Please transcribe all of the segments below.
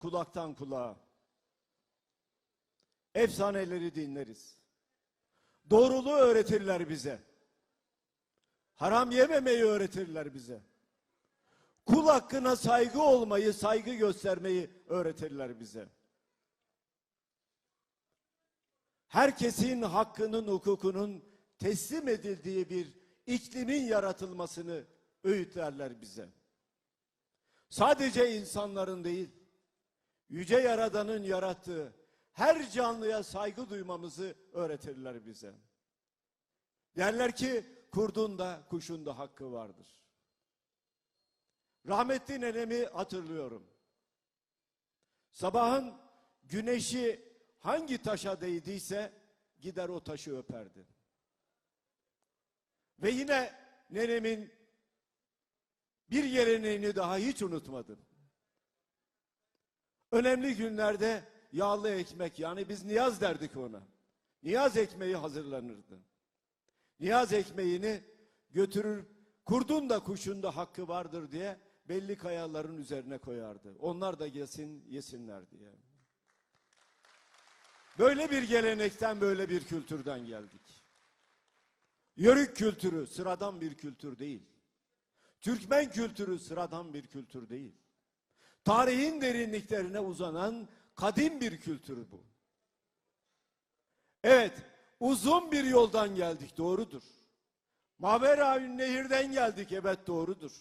kulaktan kulağa. Efsaneleri dinleriz. Doğruluğu öğretirler bize. Haram yememeyi öğretirler bize. Kul hakkına saygı olmayı, saygı göstermeyi öğretirler bize. Herkesin hakkının, hukukunun teslim edildiği bir iklimin yaratılmasını öğütlerler bize. Sadece insanların değil, Yüce Yaradan'ın yarattığı her canlıya saygı duymamızı öğretirler bize. Derler ki kurdun da kuşun da hakkı vardır. Rahmetli nenemi hatırlıyorum. Sabahın güneşi hangi taşa değdiyse gider o taşı öperdi. Ve yine nenemin bir geleneğini daha hiç unutmadım. Önemli günlerde yağlı ekmek yani biz niyaz derdik ona. Niyaz ekmeği hazırlanırdı. Niyaz ekmeğini götürür kurdun da kuşun da hakkı vardır diye belli kayaların üzerine koyardı. Onlar da yesin yesinler diye. Böyle bir gelenekten böyle bir kültürden geldik. Yörük kültürü sıradan bir kültür değil. Türkmen kültürü sıradan bir kültür değil. Tarihin derinliklerine uzanan kadim bir kültür bu. Evet, uzun bir yoldan geldik, doğrudur. Maveraün nehirden geldik, evet doğrudur.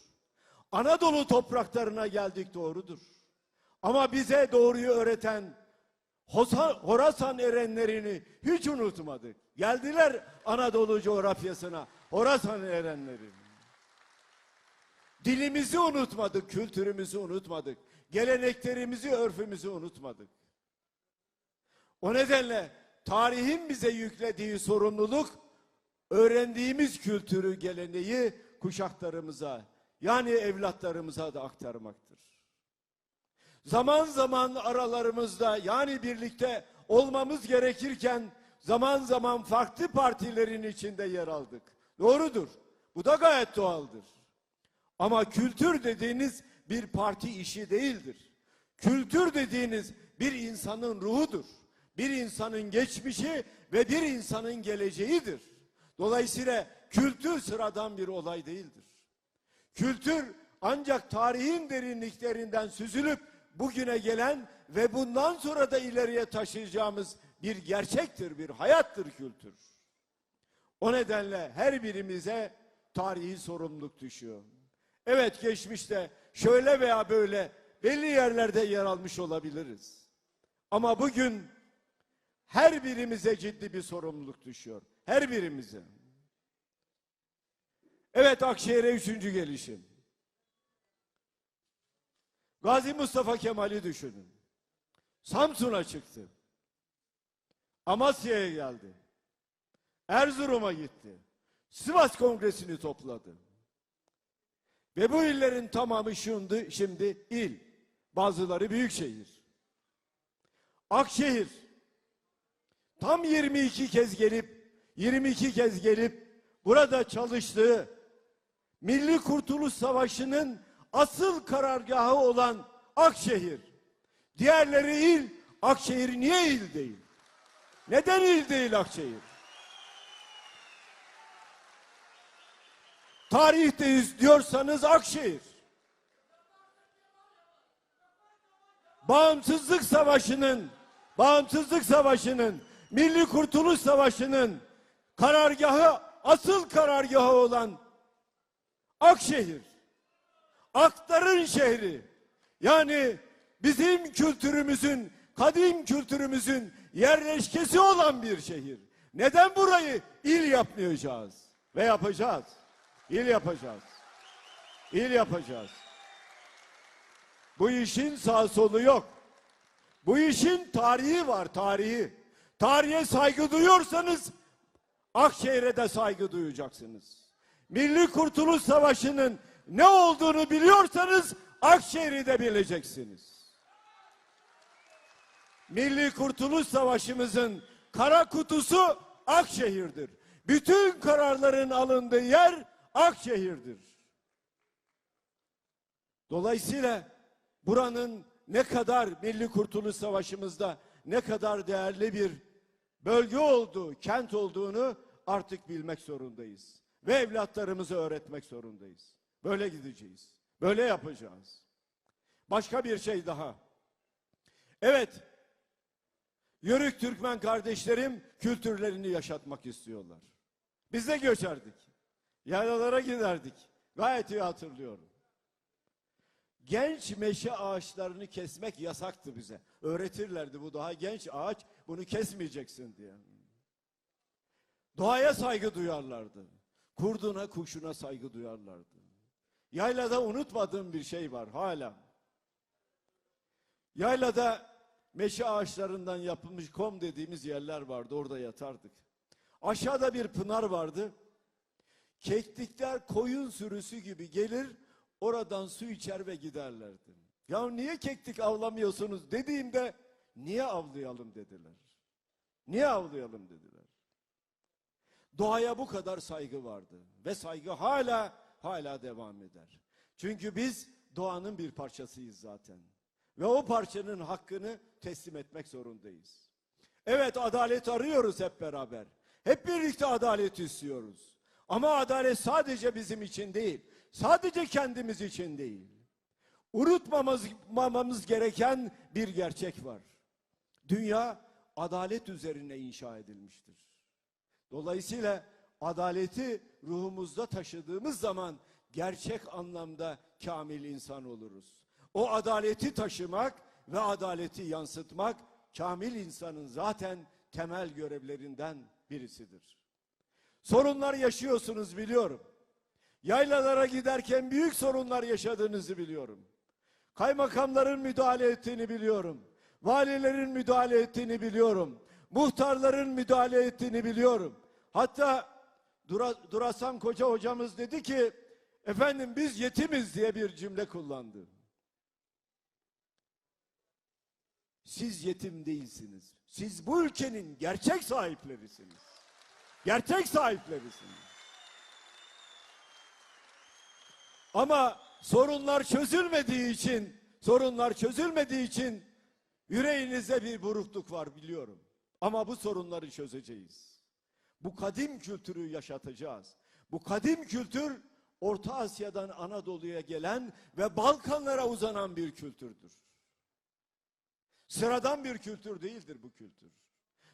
Anadolu topraklarına geldik, doğrudur. Ama bize doğruyu öğreten Horasan erenlerini hiç unutmadık. Geldiler Anadolu coğrafyasına, Horasan erenleri. Dilimizi unutmadık, kültürümüzü unutmadık. Geleneklerimizi, örfümüzü unutmadık. O nedenle tarihin bize yüklediği sorumluluk öğrendiğimiz kültürü, geleneği kuşaklarımıza yani evlatlarımıza da aktarmaktır. Zaman zaman aralarımızda yani birlikte olmamız gerekirken zaman zaman farklı partilerin içinde yer aldık. Doğrudur. Bu da gayet doğaldır. Ama kültür dediğiniz bir parti işi değildir. Kültür dediğiniz bir insanın ruhudur. Bir insanın geçmişi ve bir insanın geleceğidir. Dolayısıyla kültür sıradan bir olay değildir. Kültür ancak tarihin derinliklerinden süzülüp bugüne gelen ve bundan sonra da ileriye taşıyacağımız bir gerçektir, bir hayattır kültür. O nedenle her birimize tarihi sorumluluk düşüyor. Evet geçmişte şöyle veya böyle belli yerlerde yer almış olabiliriz. Ama bugün her birimize ciddi bir sorumluluk düşüyor. Her birimize. Evet Akşehir'e üçüncü gelişim. Gazi Mustafa Kemal'i düşünün. Samsun'a çıktı. Amasya'ya geldi. Erzurum'a gitti. Sivas Kongresi'ni topladı. Ve bu illerin tamamı şimdi, şimdi il. Bazıları büyük şehir. Akşehir tam 22 kez gelip 22 kez gelip burada çalıştığı Milli Kurtuluş Savaşı'nın asıl karargahı olan Akşehir. Diğerleri il, Akşehir niye il değil? Neden il değil Akşehir? Tarihte diyorsanız Akşehir. Bağımsızlık Savaşı'nın, Bağımsızlık Savaşı'nın, Milli Kurtuluş Savaşı'nın karargahı, asıl karargahı olan Akşehir. Aktar'ın şehri. Yani bizim kültürümüzün, kadim kültürümüzün yerleşkesi olan bir şehir. Neden burayı il yapmayacağız? Ve yapacağız. İl yapacağız. İl yapacağız. Bu işin sağ solu yok. Bu işin tarihi var, tarihi. Tarihe saygı duyuyorsanız Akşehir'e de saygı duyacaksınız. Milli Kurtuluş Savaşı'nın ne olduğunu biliyorsanız Akşehir'i de bileceksiniz. Milli Kurtuluş Savaşımızın kara kutusu Akşehir'dir. Bütün kararların alındığı yer Akşehir'dir. Dolayısıyla buranın ne kadar Milli Kurtuluş Savaşımızda ne kadar değerli bir bölge olduğu, kent olduğunu artık bilmek zorundayız. Ve evlatlarımıza öğretmek zorundayız. Böyle gideceğiz. Böyle yapacağız. Başka bir şey daha. Evet, Yörük Türkmen kardeşlerim kültürlerini yaşatmak istiyorlar. Biz de göçerdik. Yaylalara giderdik. Gayet iyi hatırlıyorum. Genç meşe ağaçlarını kesmek yasaktı bize. Öğretirlerdi bu daha genç ağaç bunu kesmeyeceksin diye. Doğaya saygı duyarlardı. Kurduna kuşuna saygı duyarlardı. Yaylada unutmadığım bir şey var hala. Yaylada meşe ağaçlarından yapılmış kom dediğimiz yerler vardı. Orada yatardık. Aşağıda bir pınar vardı. Keklikler koyun sürüsü gibi gelir, oradan su içer ve giderlerdi. Ya niye keklik avlamıyorsunuz dediğimde niye avlayalım dediler. Niye avlayalım dediler. Doğaya bu kadar saygı vardı ve saygı hala hala devam eder. Çünkü biz doğanın bir parçasıyız zaten. Ve o parçanın hakkını teslim etmek zorundayız. Evet adalet arıyoruz hep beraber. Hep birlikte adalet istiyoruz. Ama adalet sadece bizim için değil. Sadece kendimiz için değil. Unutmamamız gereken bir gerçek var. Dünya adalet üzerine inşa edilmiştir. Dolayısıyla adaleti ruhumuzda taşıdığımız zaman gerçek anlamda kamil insan oluruz. O adaleti taşımak ve adaleti yansıtmak kamil insanın zaten temel görevlerinden birisidir. Sorunlar yaşıyorsunuz biliyorum. Yaylalara giderken büyük sorunlar yaşadığınızı biliyorum. Kaymakamların müdahale ettiğini biliyorum. Valilerin müdahale ettiğini biliyorum. Muhtarların müdahale ettiğini biliyorum. Hatta Dura, Durasan Koca hocamız dedi ki efendim biz yetimiz diye bir cümle kullandı. Siz yetim değilsiniz. Siz bu ülkenin gerçek sahiplerisiniz. Gerçek sahiplerisiniz. Ama sorunlar çözülmediği için, sorunlar çözülmediği için yüreğinizde bir burukluk var biliyorum. Ama bu sorunları çözeceğiz. Bu kadim kültürü yaşatacağız. Bu kadim kültür Orta Asya'dan Anadolu'ya gelen ve Balkanlara uzanan bir kültürdür. Sıradan bir kültür değildir bu kültür.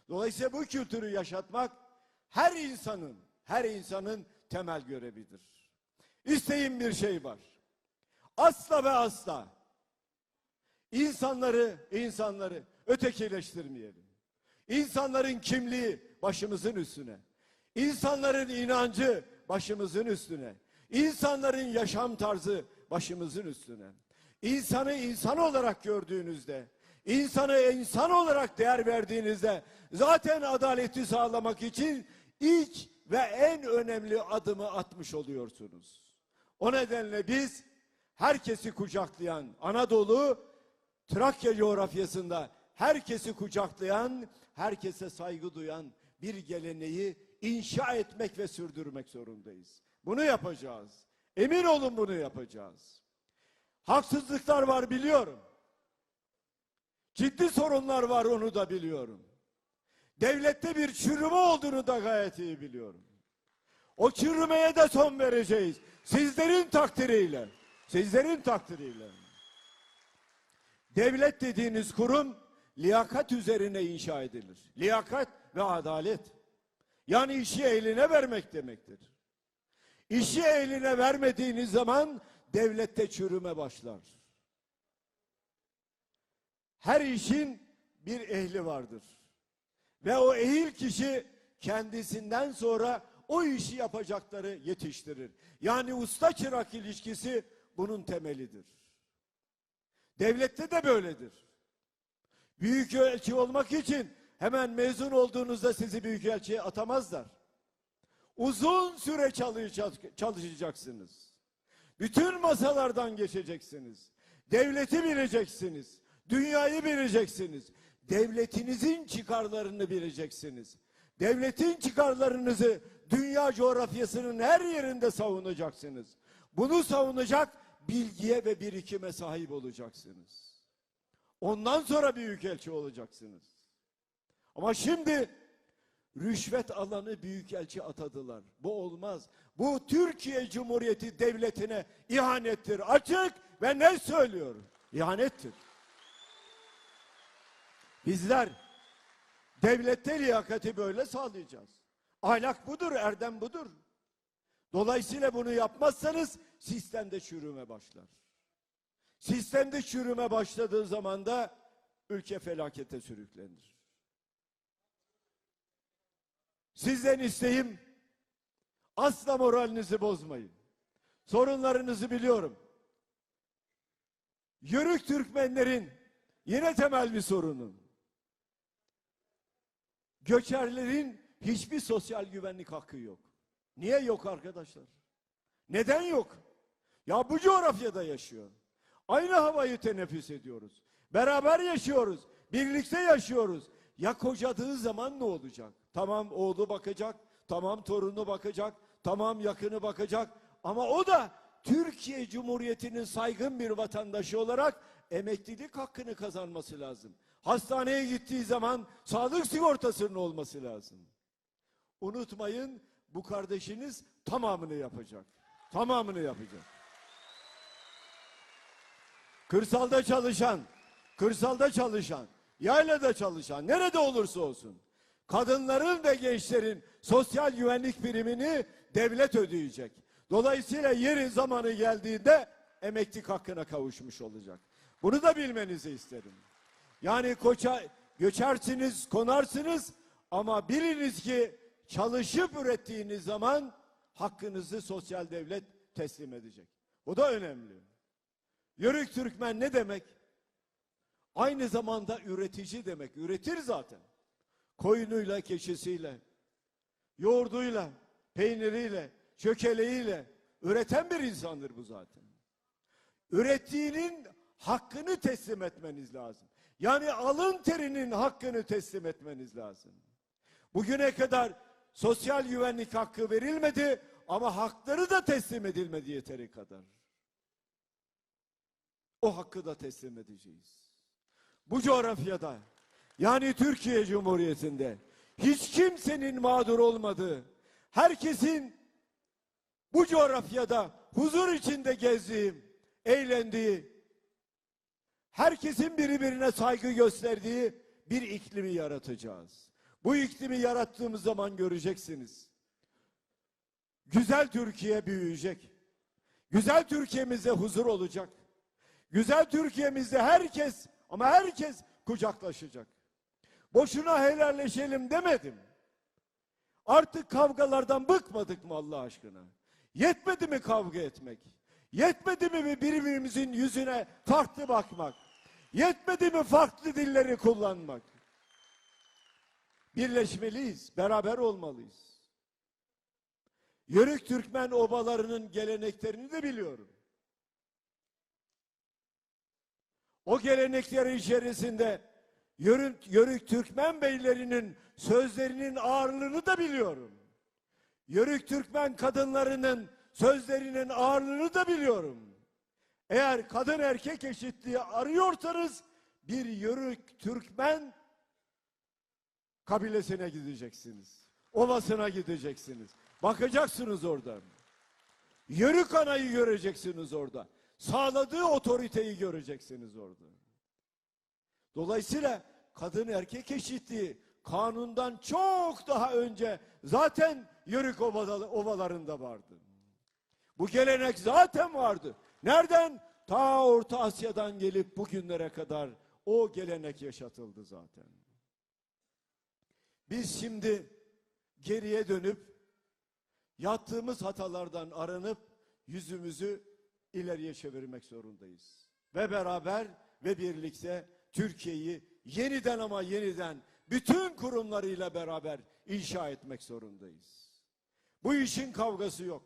Dolayısıyla bu kültürü yaşatmak her insanın, her insanın temel görevidir. İsteğim bir şey var. Asla ve asla insanları, insanları ötekileştirmeyelim. İnsanların kimliği başımızın üstüne. İnsanların inancı başımızın üstüne. İnsanların yaşam tarzı başımızın üstüne. İnsanı insan olarak gördüğünüzde, insanı insan olarak değer verdiğinizde zaten adaleti sağlamak için ilk ve en önemli adımı atmış oluyorsunuz. O nedenle biz herkesi kucaklayan Anadolu, Trakya coğrafyasında herkesi kucaklayan, herkese saygı duyan bir geleneği inşa etmek ve sürdürmek zorundayız. Bunu yapacağız. Emin olun bunu yapacağız. Haksızlıklar var biliyorum. Ciddi sorunlar var onu da biliyorum. Devlette bir çürüme olduğunu da gayet iyi biliyorum. O çürümeye de son vereceğiz. Sizlerin takdiriyle. Sizlerin takdiriyle. Devlet dediğiniz kurum liyakat üzerine inşa edilir. Liyakat ve adalet. Yani işi eline vermek demektir. İşi eline vermediğiniz zaman devlette çürüme başlar. Her işin bir ehli vardır. Ve o ehil kişi kendisinden sonra o işi yapacakları yetiştirir. Yani usta çırak ilişkisi bunun temelidir. Devlette de böyledir. Büyükelçi olmak için hemen mezun olduğunuzda sizi büyükelçiye atamazlar. Uzun süre çalışacaksınız. Bütün masalardan geçeceksiniz. Devleti bileceksiniz. Dünyayı bileceksiniz. Devletinizin çıkarlarını bileceksiniz. Devletin çıkarlarınızı dünya coğrafyasının her yerinde savunacaksınız. Bunu savunacak bilgiye ve birikime sahip olacaksınız. Ondan sonra büyükelçi olacaksınız. Ama şimdi rüşvet alanı büyükelçi atadılar. Bu olmaz. Bu Türkiye Cumhuriyeti Devleti'ne ihanettir. Açık ve ne söylüyor? İhanettir. Bizler devlette liyakati böyle sağlayacağız. Ahlak budur, erdem budur. Dolayısıyla bunu yapmazsanız sistemde çürüme başlar. Sistemde çürüme başladığı zaman da ülke felakete sürüklenir. Sizden isteğim asla moralinizi bozmayın. Sorunlarınızı biliyorum. Yörük Türkmenlerin yine temel bir sorunu. Göçerlerin hiçbir sosyal güvenlik hakkı yok. Niye yok arkadaşlar? Neden yok? Ya bu coğrafyada yaşıyor. Aynı havayı teneffüs ediyoruz. Beraber yaşıyoruz. Birlikte yaşıyoruz. Ya kocadığı zaman ne olacak? Tamam oğlu bakacak, tamam torunu bakacak, tamam yakını bakacak. Ama o da Türkiye Cumhuriyeti'nin saygın bir vatandaşı olarak emeklilik hakkını kazanması lazım. Hastaneye gittiği zaman sağlık sigortasının olması lazım. Unutmayın bu kardeşiniz tamamını yapacak. Tamamını yapacak. Kırsalda çalışan, kırsalda çalışan, yaylada çalışan, nerede olursa olsun. Kadınların ve gençlerin sosyal güvenlik primini devlet ödeyecek. Dolayısıyla yeri zamanı geldiğinde emeklilik hakkına kavuşmuş olacak. Bunu da bilmenizi isterim. Yani koça, göçersiniz, konarsınız ama biliniz ki çalışıp ürettiğiniz zaman hakkınızı sosyal devlet teslim edecek. Bu da önemli. Yörük Türkmen ne demek? Aynı zamanda üretici demek. Üretir zaten. Koyunuyla, keçisiyle, yoğurduyla, peyniriyle, çökeleğiyle üreten bir insandır bu zaten. Ürettiğinin hakkını teslim etmeniz lazım. Yani alın terinin hakkını teslim etmeniz lazım. Bugüne kadar sosyal güvenlik hakkı verilmedi ama hakları da teslim edilmedi yeteri kadar. O hakkı da teslim edeceğiz. Bu coğrafyada yani Türkiye Cumhuriyeti'nde hiç kimsenin mağdur olmadığı, herkesin bu coğrafyada huzur içinde gezdiği, eğlendiği, herkesin birbirine saygı gösterdiği bir iklimi yaratacağız. Bu iklimi yarattığımız zaman göreceksiniz. Güzel Türkiye büyüyecek. Güzel Türkiye'mizde huzur olacak. Güzel Türkiye'mizde herkes ama herkes kucaklaşacak. Boşuna helalleşelim demedim. Artık kavgalardan bıkmadık mı Allah aşkına? Yetmedi mi kavga etmek? Yetmedi mi birbirimizin yüzüne farklı bakmak? Yetmedi mi farklı dilleri kullanmak? Birleşmeliyiz, beraber olmalıyız. Yörük Türkmen obalarının geleneklerini de biliyorum. O geleneklerin içerisinde Yörük, Yörük Türkmen beylerinin sözlerinin ağırlığını da biliyorum. Yörük Türkmen kadınlarının sözlerinin ağırlığını da biliyorum. Eğer kadın erkek eşitliği arıyorsanız bir Yörük Türkmen kabilesine gideceksiniz. Ovasına gideceksiniz. Bakacaksınız orada. Yörük anayı göreceksiniz orada. Sağladığı otoriteyi göreceksiniz orada. Dolayısıyla kadın erkek eşitliği kanundan çok daha önce zaten Yörük ovalarında vardı. Bu gelenek zaten vardı. Nereden? Ta Orta Asya'dan gelip bugünlere kadar o gelenek yaşatıldı zaten. Biz şimdi geriye dönüp yaptığımız hatalardan aranıp yüzümüzü ileriye çevirmek zorundayız. Ve beraber ve birlikte Türkiye'yi yeniden ama yeniden bütün kurumlarıyla beraber inşa etmek zorundayız. Bu işin kavgası yok.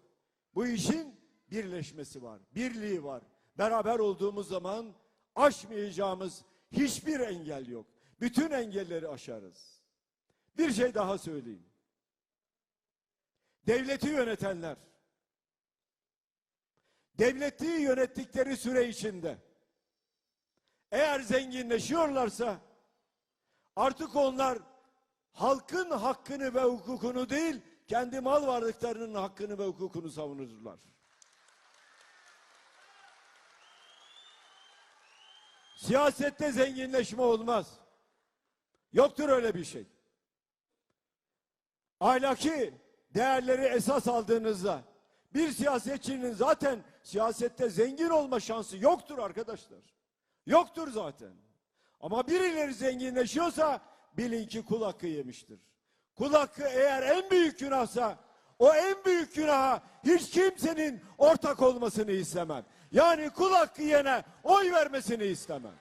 Bu işin birleşmesi var, birliği var. Beraber olduğumuz zaman aşmayacağımız hiçbir engel yok. Bütün engelleri aşarız. Bir şey daha söyleyeyim. Devleti yönetenler, devleti yönettikleri süre içinde eğer zenginleşiyorlarsa artık onlar halkın hakkını ve hukukunu değil kendi mal varlıklarının hakkını ve hukukunu savunurlar. Siyasette zenginleşme olmaz. Yoktur öyle bir şey. Ahlaki değerleri esas aldığınızda bir siyasetçinin zaten siyasette zengin olma şansı yoktur arkadaşlar. Yoktur zaten. Ama birileri zenginleşiyorsa bilin ki kul hakkı yemiştir. Kul hakkı eğer en büyük günahsa o en büyük günaha hiç kimsenin ortak olmasını istemem. Yani kul hakkı yene oy vermesini istemem.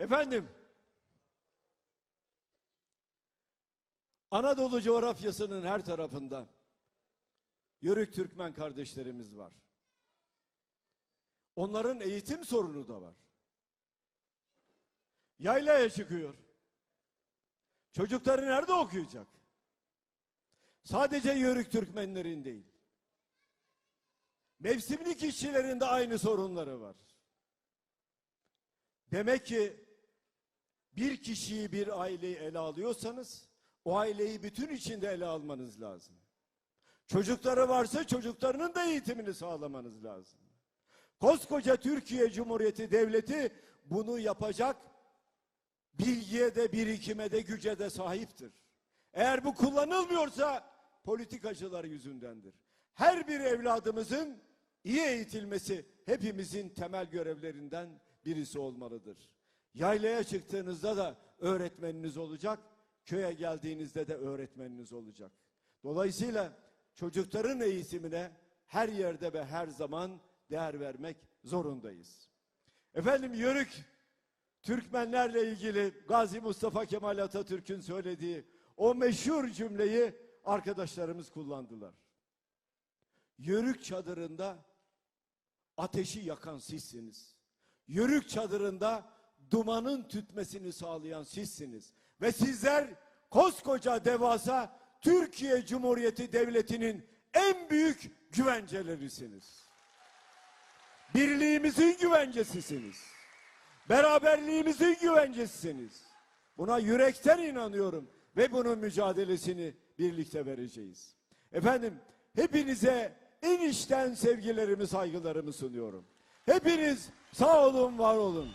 Efendim, Anadolu coğrafyasının her tarafında Yörük Türkmen kardeşlerimiz var. Onların eğitim sorunu da var. Yaylaya çıkıyor. Çocukları nerede okuyacak? Sadece Yörük Türkmenlerin değil. Mevsimlik işçilerin de aynı sorunları var. Demek ki bir kişiyi bir aileyi ele alıyorsanız o aileyi bütün içinde ele almanız lazım. Çocukları varsa çocuklarının da eğitimini sağlamanız lazım. Koskoca Türkiye Cumhuriyeti Devleti bunu yapacak bilgiye de birikime de güce de sahiptir. Eğer bu kullanılmıyorsa politikacılar yüzündendir. Her bir evladımızın iyi eğitilmesi hepimizin temel görevlerinden birisi olmalıdır. Yaylaya çıktığınızda da öğretmeniniz olacak, köye geldiğinizde de öğretmeniniz olacak. Dolayısıyla çocukların eğitimine her yerde ve her zaman değer vermek zorundayız. Efendim Yörük Türkmenlerle ilgili Gazi Mustafa Kemal Atatürk'ün söylediği o meşhur cümleyi arkadaşlarımız kullandılar. Yörük çadırında ateşi yakan sizsiniz. Yörük çadırında dumanın tütmesini sağlayan sizsiniz. Ve sizler koskoca devasa Türkiye Cumhuriyeti Devleti'nin en büyük güvencelerisiniz. Birliğimizin güvencesisiniz. Beraberliğimizin güvencesisiniz. Buna yürekten inanıyorum ve bunun mücadelesini birlikte vereceğiz. Efendim hepinize en içten sevgilerimi saygılarımı sunuyorum. Hepiniz sağ olun var olun.